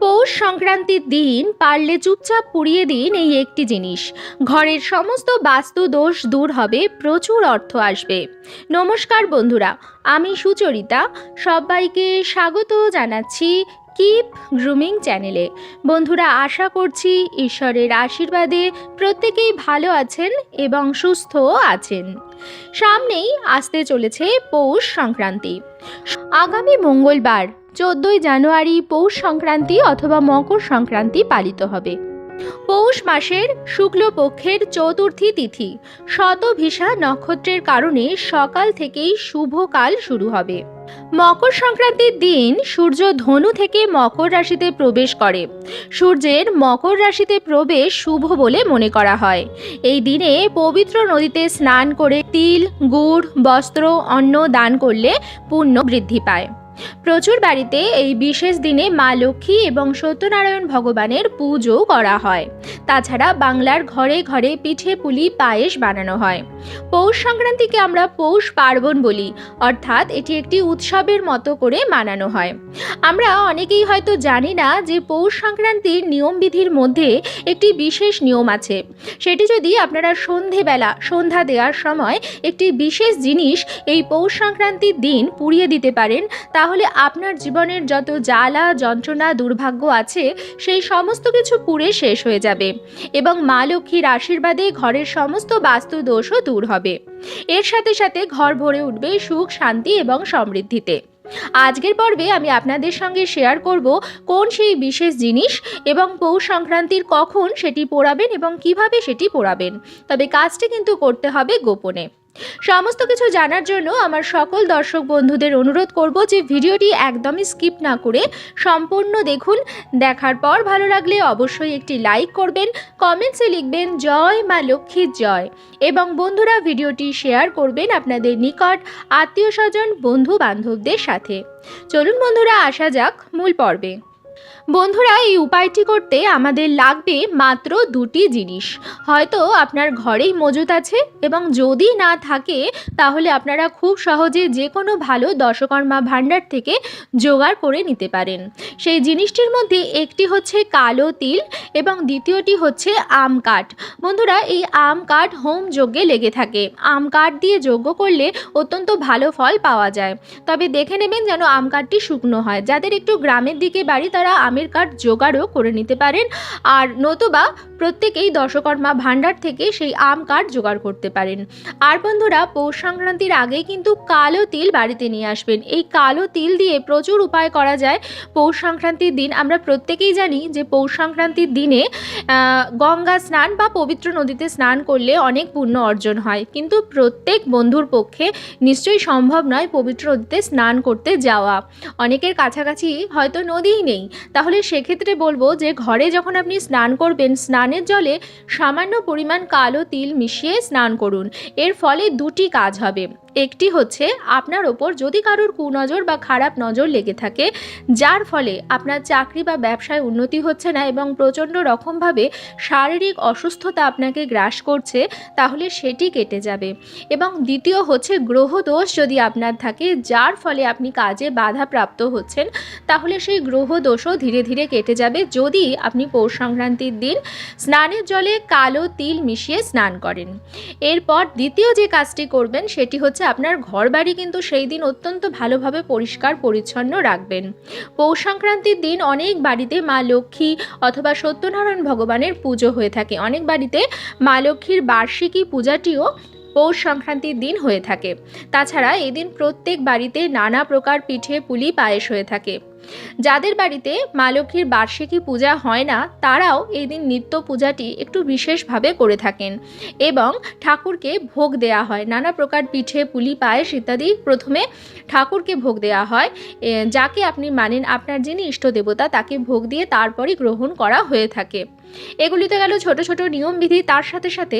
পৌষ সংক্রান্তির দিন পারলে চুপচাপ পুড়িয়ে দিন এই একটি জিনিস। ঘরের সমস্ত বাস্তু দোষ দূর হবে, প্রচুর অর্থ আসবে। নমস্কার বন্ধুরা, আমি সুচরিতা, সবাইকে স্বাগত জানাচ্ছি কিপ গ্রুমিং চ্যানেলে। বন্ধুরা, আশা করছি ঈশ্বরের আশীর্বাদে প্রত্যেকেই ভালো আছেন এবং সুস্থও আছেন। সামনেই আসতে চলেছে পৌষ সংক্রান্তি। আগামী মঙ্গলবার চোদ্দোই জানুয়ারি পৌষ সংক্রান্তি অথবা মকর সংক্রান্তি পালিত হবে। পৌষ মাসের শুক্লপক্ষের চতুর্থী তিথি, শতভিসা নক্ষত্রের কারণে সকাল থেকেই শুভকাল শুরু হবে। মকর সংক্রান্তির দিন সূর্য ধনু থেকে মকর রাশিতে প্রবেশ করে। সূর্যের মকর রাশিতে প্রবেশ শুভ বলে মনে করা হয়। এই দিনে পবিত্র নদীতে স্নান করে তিল, গুড়, বস্ত্র, অন্ন দান করলে পুণ্য বৃদ্ধি পায়। প্রচুর বাড়িতে এই বিশেষ দিনে মা লক্ষ্মী এবং সত্যনারায়ণ ভগবানের পুজো করা হয়। তাছাড়া বাংলার ঘরে ঘরে পিঠে পুলি, পায়েস বানানো হয়। পৌষ সংক্রান্তিকে আমরা পৌষ পার্বণ বলি, অর্থাৎ এটি একটি উৎসবের মতো করে মানানো হয়। আমরা অনেকেই হয়তো জানি না যে পৌষ সংক্রান্তির নিয়মবিধির মধ্যে একটি বিশেষ নিয়ম আছে। সেটি যদি আপনারা সন্ধেবেলা, সন্ধ্যা দেওয়ার সময় একটি বিশেষ জিনিস এই পৌষ সংক্রান্তির দিন পুড়িয়ে দিতে পারেন তাহলে আপনার জীবনের যত জ্বালা, যন্ত্রণা, দুর্ভাগ্য আছে, সেই সমস্ত কিছু পুড়ে শেষ হয়ে যাবে এবং মা লক্ষ্মীর আশীর্বাদে ঘরের সমস্ত বাস্তু দোষও দূর হবে। এর সাথে সাথে ঘর ভরে উঠবে সুখ, শান্তি এবং সমৃদ্ধিতে। আজকের পর্বে আমি আপনাদের সঙ্গে শেয়ার করব কোন সেই বিশেষ জিনিস এবং পৌষ সংক্রান্তির কখন সেটি পোড়াবেন এবং কীভাবে সেটি পোড়াবেন। তবে কাজটি কিন্তু করতে হবে গোপনে। সমস্ত কিছু জানার জন্য আমার সকল দর্শক বন্ধুদের অনুরোধ করব যে ভিডিওটি একদমই স্কিপ না করে সম্পূর্ণ দেখুন। দেখার পর ভালো লাগলে অবশ্যই একটি লাইক করবেন, কমেন্টসে লিখবেন, জয় মা লক্ষ্মীর জয়। এবং বন্ধুরা ভিডিওটি শেয়ার করবেন আপনাদের নিকট আত্মীয় স্বজন বন্ধু বান্ধবদের সাথে। চলুন বন্ধুরা, আসা যাক মূল পর্বে। বন্ধুরা, এই উপায়টি করতে আমাদের লাগবে মাত্র দুটি জিনিস। হয়তো আপনার ঘরেই মজুত আছে এবং যদি না থাকে, তাহলে আপনারা খুব সহজে যে কোনো ভালো দশকর্মা ভাণ্ডার থেকে জোগাড় করে নিতে পারেন। সেই জিনিসটির মধ্যে একটি হচ্ছে কালো তিল এবং দ্বিতীয়টি হচ্ছে আম কাঠ। বন্ধুরা, এই আম কাঠ হোম যজ্ঞে লেগে থাকে। আম কাঠ দিয়ে যজ্ঞ করলে অত্যন্ত ভালো ফল পাওয়া যায়। তবে দেখে নেবেন যেন আম কাঠটি শুকনো হয়। যাদের একটু গ্রামের দিকে বাড়ি, তারা আমের কাঠ জোগাড়ও করে নিতে পারেন। আর নতুবা প্রত্যেকেই দশকর্মা ভাণ্ডার থেকে সেই আম কাঠ জোগাড় করতে পারেন। আর বন্ধুরা, পৌষ সংক্রান্তির আগে কিন্তু কালো তিল বাড়িতে নিয়ে আসবেন। এই কালো তিল দিয়ে প্রচুর উপায় করা যায়। পৌষ সংক্রান্তির দিন আমরা প্রত্যেকেই জানি যে পৌষ সংক্রান্তির দিনে গঙ্গা স্নান বা পবিত্র নদীতে স্নান করলে অনেক পুণ্য অর্জন হয়। কিন্তু প্রত্যেক বন্ধুর পক্ষে নিশ্চয়ই সম্ভব নয় পবিত্র নদীতে স্নান করতে যাওয়া। অনেকের কাছাকাছি হয়তো নদীই নেই। তাহলে সেক্ষেত্রে বলব যে ঘরে যখন আপনি স্নান করবেন, স্নানের জলে সামান্য পরিমাণ কালো তিল মিশিয়ে স্নান করুন। এর ফলে দুটি কাজ হবে। একটি হচ্ছে, আপনার ওপর যদি কারোর কুনজর বা খারাপ নজর লেগে থাকে, যার ফলে আপনার চাকরি বা ব্যবসায় উন্নতি হচ্ছে না এবং প্রচণ্ড রকমভাবে শারীরিক অসুস্থতা আপনাকে গ্রাস করছে, তাহলে সেটি কেটে যাবে। এবং দ্বিতীয় হচ্ছে গ্রহদোষ যদি আপনার থাকে, যার ফলে আপনি কাজে বাধা প্রাপ্ত হচ্ছেন, তাহলে সেই গ্রহ দোষও ধীরে ধীরে কেটে যাবে। যদি আপনি পৌষ সংক্রান্তির দিন স্নানের জলে কালো তিল মিশিয়ে স্নান করেন। এরপর দ্বিতীয় যে কাজটি করবেন, সেটি হচ্ছে আপনার ঘর বাড়ি কিন্তু সেই দিন অত্যন্ত ভালোভাবে পরিষ্কার, পরিচ্ছন্ন রাখবেন। পৌষ সংক্রান্তির দিন অনেক বাড়িতে মা লক্ষ্মী অথবা সত্যনারায়ণ ভগবানের পুজো হয়ে থাকে। অনেক বাড়িতে মা লক্ষ্মীর বার্ষিকী পূজাটিও পৌষ সংক্রান্তির দিন হয়ে থাকে। তাছাড়া এদিন প্রত্যেক বাড়িতে নানা প্রকার পিঠে পুলি, পায়েস হয়ে থাকে। যাদের বাড়িতে মা লক্ষ্মীর বার্ষিকী পূজা হয় না, তারাও এই দিন নিত্য পূজাটি একটু বিশেষভাবে করে থাকেন এবং ঠাকুরকে ভোগ দেয়া হয়। নানা প্রকার পিঠে, পুলি, পায়েস ইত্যাদি প্রথমে ঠাকুরকে ভোগ দেয়া হয়। যাকে আপনি মানেন আপনার যিনি ইষ্ট দেবতা, তাকে ভোগ দিয়ে তারপরই গ্রহণ করা হয়ে থাকে। এগুলিতে গেল ছোট ছোট নিয়মবিধি তার সাথে সাথে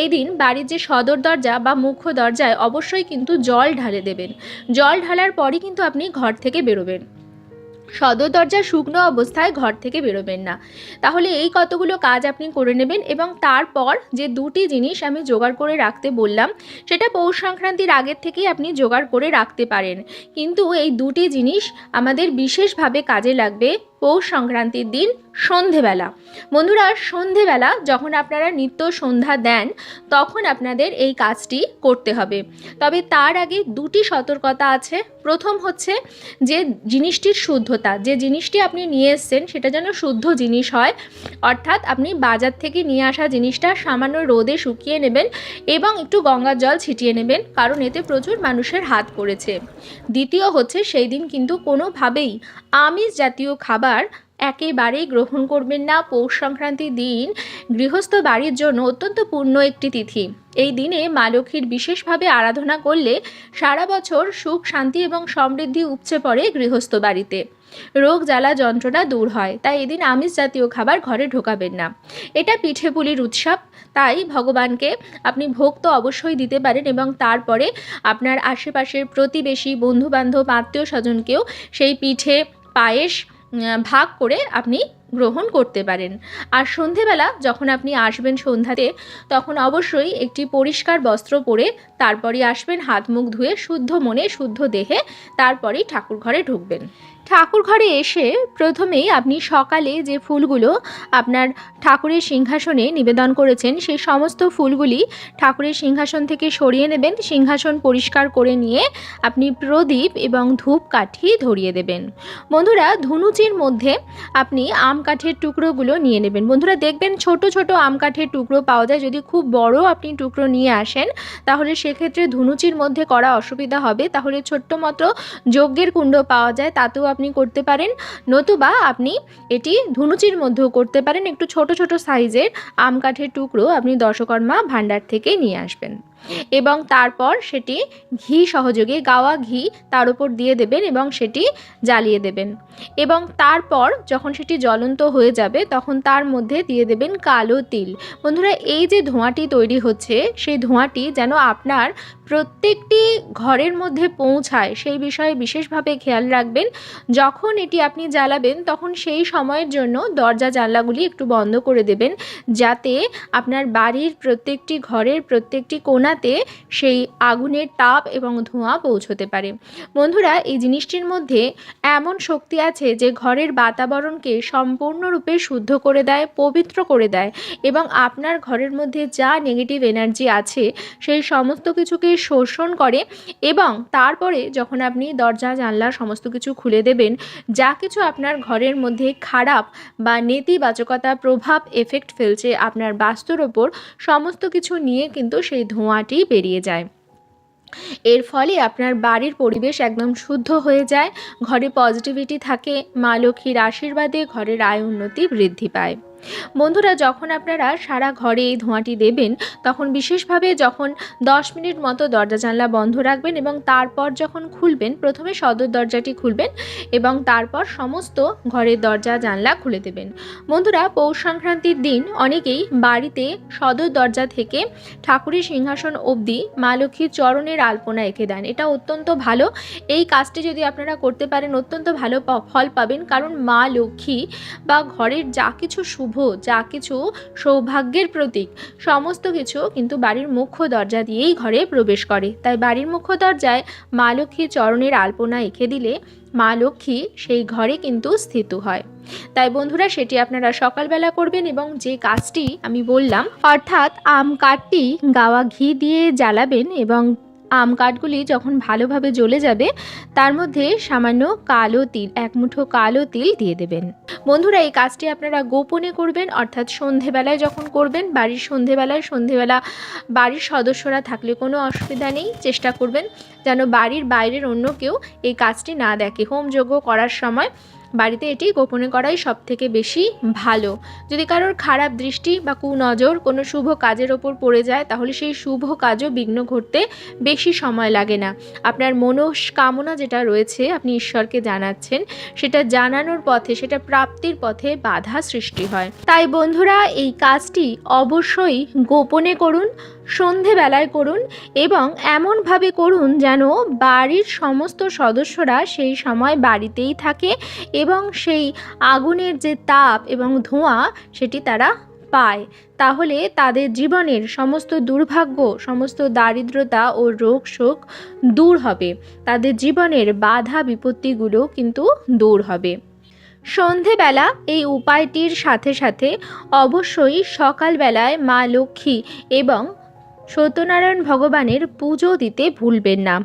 এই দিন বাড়ির যে সদর দরজা বা মুখ্য দরজায় অবশ্যই কিন্তু জল ঢালে দেবেন। জল ঢালার পরই কিন্তু আপনি ঘর থেকে বেরোবেন। সদর দরজা শুকনো অবস্থায় ঘর থেকে বেরোবেন না। তাহলে এই কতগুলো কাজ আপনি করে নেবেন এবং তারপর যে দুটি জিনিস আমি জোগাড় করে রাখতে বললাম, সেটা পৌষ সংক্রান্তির আগের থেকেই আপনি জোগাড় করে রাখতে পারেন। কিন্তু এই দুটি জিনিস আমাদের বিশেষভাবে কাজে লাগবে পৌষ সংক্রান্তির দিন সন্ধেবেলা। বন্ধুরা, সন্ধেবেলা যখন আপনারা নিত্য সন্ধ্যা দেন, তখন আপনাদের এই কাজটি করতে হবে। তবে তার আগে দুটি সতর্কতা আছে। প্রথম হচ্ছে যে জিনিসটির শুদ্ধতা। যে জিনিসটি আপনি নিয়ে এসছেন, সেটা যেন শুদ্ধ জিনিস হয়। অর্থাৎ আপনি বাজার থেকে নিয়ে আসা জিনিসটা সামান্য রোদে শুকিয়ে নেবেন এবং একটু গঙ্গার জল ছিটিয়ে নেবেন, কারণ এতে প্রচুর মানুষের হাত পড়েছে। দ্বিতীয় হচ্ছে, সেই দিন কিন্তু কোনোভাবেই আমিষ জাতীয় খাবার একেবারেই গ্রহণ করবেন না। পৌষ সংক্রান্তির দিন গৃহস্থ বাড়ির জন্য অত্যন্ত পূর্ণ একটি তিথি। এই দিনে মা লক্ষ্মীর বিশেষভাবে আরাধনা করলে সারা বছর সুখ, শান্তি এবং সমৃদ্ধি উপচে পড়ে গৃহস্থ বাড়িতে। রোগ, জ্বালা, যন্ত্রণা দূর হয়, তাই এদিন আমিষ জাতীয় খাবার ঘরে ঢোকাবেন না। এটা পিঠে পুলির উৎসব, তাই ভগবানকে আপনি ভোগ তো অবশ্যই দিতে পারেন এবং তারপরে আপনার আশেপাশের প্রতিবেশী, বন্ধুবান্ধব আত্মীয় স্বজনকেও সেই পিঠে পায়েস ভাগ করে আপনি গ্রহণ করতে পারেন। আর সন্ধেবেলা যখন আপনি আসবেন সন্ধ্যাতে, তখন অবশ্যই একটি পরিষ্কার বস্ত্র পরে তারপরই আসবেন, হাত মুখ ধুয়ে শুদ্ধ মনে, শুদ্ধ দেহে, তারপরেই ঠাকুর ঘরে ঢুকবেন। ঠাকুর ঘরে এসে প্রথমেই আপনি সকালে যে ফুলগুলো আপনার ঠাকুরের সিংহাসনে নিবেদন করেছেন, সেই সমস্ত ফুলগুলি ঠাকুরের সিংহাসন থেকে সরিয়ে নেবেন, সিংহাসন পরিষ্কার করে নিয়ে আপনি প্রদীপ এবং ধূপকাঠি ধরিয়ে দেবেন। বন্ধুরা, ধুনুচির মধ্যে আপনি আম কাঠের টুকরোগুলো নিয়ে নেবেন। বন্ধুরা, দেখবেন ছোট ছোট আম কাঠের টুকরো পাওয়া যায়। যদি খুব বড় আপনি টুকরো নিয়ে আসেন, তাহলে সেক্ষেত্রে ধুনুচির মধ্যে করা অসুবিধা হবে। তাহলে ছোট্ট মতো যজ্ঞের কুণ্ড পাওয়া যায়, তাতেও আপনি করতে পারেন। নতুবা আপনি এটি ধুনুচির মধ্যেও করতে পারেন। একটু ছোট ছোট সাইজের আম কাঠের টুকরো আপনি দশকর্মা ভাণ্ডার থেকে নিয়ে আসবেন। এবং তারপর সেটি ঘি সহযোগে, গাওয়া ঘি তার উপর দিয়ে দেবেন এবং সেটি জ্বালিয়ে দেবেন। এবং তারপর যখন সেটি জ্বলন্ত হয়ে যাবে, তখন তার মধ্যে দিয়ে দেবেন কালো তিল। বন্ধুরা, এই যে ধোঁয়াটি তৈরি হচ্ছে, সেই ধোঁয়াটি যেন আপনার প্রত্যেকটি ঘরের মধ্যে পৌঁছায়, সেই বিষয়ে বিশেষভাবে খেয়াল রাখবেন। যখন এটি আপনি জ্বালাবেন, তখন সেই সময়ের জন্য দরজা জানলাগুলি একটু বন্ধ করে দেবেন, যাতে আপনার বাড়ির প্রত্যেকটি ঘরের প্রত্যেকটি কোণাতে সেই আগুনের তাপ এবং ধোঁয়া পৌঁছতে পারে। বন্ধুরা, এই জিনিসটির মধ্যে এমন শক্তি আছে যে ঘরের বাতাবরণকে সম্পূর্ণরূপে শুদ্ধ করে দেয়, পবিত্র করে দেয় এবং আপনার ঘরের মধ্যে যা নেগেটিভ এনার্জি আছে সেই সমস্ত কিছুকে শোষণ করে এবং তারপরে যখন আপনি দরজা, জানলা সমস্ত কিছু খুলে দেবেন, যা কিছু আপনার ঘরের মধ্যে খারাপ বা নেতিবাচকতা প্রভাব এফেক্ট ফেলছে আপনার বাস্তুর ওপর, সমস্ত কিছু নিয়ে কিন্তু সেই ধোঁয়াটি বেরিয়ে যায়। এর ফলে আপনার বাড়ির পরিবেশ একদম শুদ্ধ হয়ে যায়, ঘরে পজিটিভিটি থাকে, মা লক্ষ্মীর আশীর্বাদে ঘরের আয় উন্নতি বৃদ্ধি পায়। বন্ধুরা, যখন আপনারা সারা ঘরে এই ধোঁয়াটি দেবেন, তখন বিশেষভাবে যখন দশ মিনিট মতো দরজা জানলা বন্ধ রাখবেন এবং তারপর যখন খুলবেন, প্রথমে সদর দরজাটি খুলবেন এবং তারপর সমস্ত ঘরের দরজা জানলা খুলে দেবেন। বন্ধুরা, পৌষ সংক্রান্তির দিন অনেকেই বাড়িতে সদর দরজা থেকে ঠাকুরের সিংহাসন অবধি মা লক্ষ্মীর চরণের আলপনা এঁকে দেন। এটা অত্যন্ত ভালো। এই কাজটি যদি আপনারা করতে পারেন, অত্যন্ত ভালো ফল পাবেন। কারণ মা লক্ষ্মী বা ঘরের যা কিছু শুভ যা কিছু সৌভাগ্যের প্রতীক। সমস্ত কিছু কিন্তু বাড়ির মুখ্য দরজা দিয়েই ঘরে প্রবেশ করে। তাই বাড়ির মুখ্য দরজায় মা লক্ষ্মীর চরণের আলপনা এঁকে দিলে মা লক্ষ্মী সেই ঘরে কিন্তু স্থিত হয়। তাই বন্ধুরা, সেটি আপনারা সকালবেলা করবেন এবং যে কাজটি আমি বললাম, অর্থাৎ আম কাঠটি গাওয়া ঘি দিয়ে জ্বালাবেন এবং আম কাঠগুলি যখন ভালোভাবে জ্বলে যাবে, তার মধ্যে সামান্য কালো তিল, এক মুঠো কালো তিল দিয়ে দেবেন। বন্ধুরা, এই কাজটি আপনারা গোপনে করবেন, অর্থাৎ সন্ধেবেলায় যখন করবেন, বাড়ির সন্ধেবেলায় সন্ধেবেলা বাড়ির সদস্যরা থাকলে কোনো অসুবিধা নেই, চেষ্টা করবেন যেন বাড়ির বাইরের অন্য কেউ এই কাজটি না দেখে। হোমযজ্ঞ করার সময় বাড়িতে এটি গোপনে করাই সব থেকে বেশি ভালো। যদি কারোর খারাপ দৃষ্টি বা কুনজর কোনো শুভ কাজের ওপর পড়ে যায়, তাহলে সেই শুভ কাজও বিঘ্ন ঘটতে বেশি সময় লাগে না। আপনার মনস্কামনা যেটা রয়েছে আপনি ঈশ্বরকে জানাচ্ছেন, সেটা জানানোর পথে, সেটা প্রাপ্তির পথে বাধা সৃষ্টি হয়। তাই বন্ধুরা, এই কাজটি অবশ্যই গোপনে করুন সন্ধেবেলায় করুন এবং এমনভাবে করুন যেন বাড়ির সমস্ত সদস্যরা সেই সময় বাড়িতেই থাকে এবং সেই আগুনের যে তাপ এবং ধোঁয়া সেটি তারা পায়। তাহলে তাদের জীবনের সমস্ত দুর্ভাগ্য, সমস্ত দারিদ্রতা ও রোগ শোক দূর হবে। তাদের জীবনের বাধা বিপত্তিগুলো কিন্তু দূর হবে। সন্ধেবেলা এই উপায়টির সাথে সাথে অবশ্যই সকালবেলায় মা লক্ষ্মী এবং সত্যনারায়ণ ভগবানের পুজো দিতে ভুলবেন না।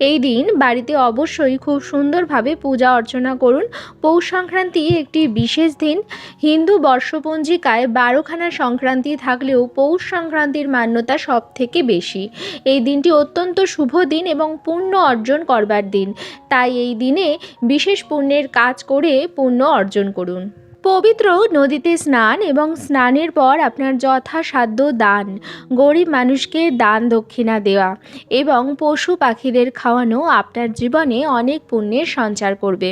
এই দিন বাড়িতে অবশ্যই খুব সুন্দরভাবে পূজা অর্চনা করুন। পৌষ সংক্রান্তি একটি বিশেষ দিন। হিন্দু বর্ষপঞ্জিকায় বারোখানা সংক্রান্তি থাকলেও পৌষ সংক্রান্তির মান্যতা সব থেকে বেশি। এই দিনটি অত্যন্ত শুভ দিন এবং পুণ্য অর্জন করবার দিন। তাই এই দিনে বিশেষ পুণ্যের কাজ করে পুণ্য অর্জন করুন। পবিত্র নদীতে স্নান এবং স্নানের পর আপনার যথাসাধ্য দান। গরিব মানুষকে দান দক্ষিণা দেওয়া এবং পশু পাখিদের খাওয়ানো আপনার জীবনে অনেক পুণ্যের সঞ্চার করবে।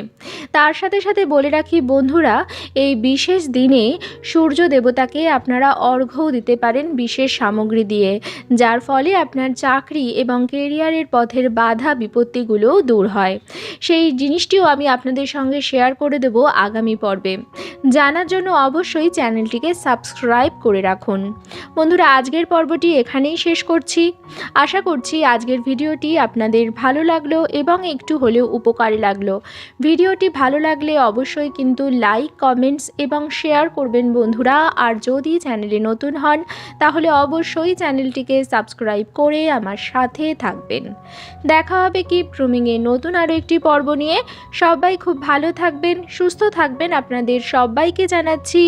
তার সাথে সাথে বলে রাখি বন্ধুরা, এই বিশেষ দিনে সূর্য দেবতাকে আপনারা অর্ঘ্যও দিতে পারেন বিশেষ সামগ্রী দিয়ে, যার ফলে আপনার চাকরি এবং কেরিয়ারের পথের বাধা বিপত্তিগুলোও দূর হয়। সেই জিনিসটিও আমি আপনাদের সঙ্গে শেয়ার করে দেব আগামী পর্বে। জানার জন্য অবশ্যই চ্যানেলটিকে সাবস্ক্রাইব করে রাখুন। বন্ধুরা, আজকের পর্বটি এখানেই শেষ করছি। আশা করছি আজকের ভিডিওটি আপনাদের ভালো লাগল এবং একটু হলেও উপকারী লাগল। ভিডিওটি ভালো লাগলে অবশ্যই কিন্তু লাইক, কমেন্টস এবং শেয়ার করবেন বন্ধুরা। আর যদি চ্যানেলে নতুন হন, তাহলে অবশ্যই চ্যানেলটিকে সাবস্ক্রাইব করে আমার সাথে থাকবেন। দেখা হবে কি প্রুমিংয়ে নতুন আরও একটি পর্ব নিয়ে। সবাই খুব ভালো থাকবেন, সুস্থ থাকবেন। আপনাদের সবাইকে জানাচ্ছি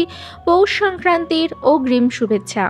পৌষ সংক্রান্তির অগ্রিম শুভেচ্ছা।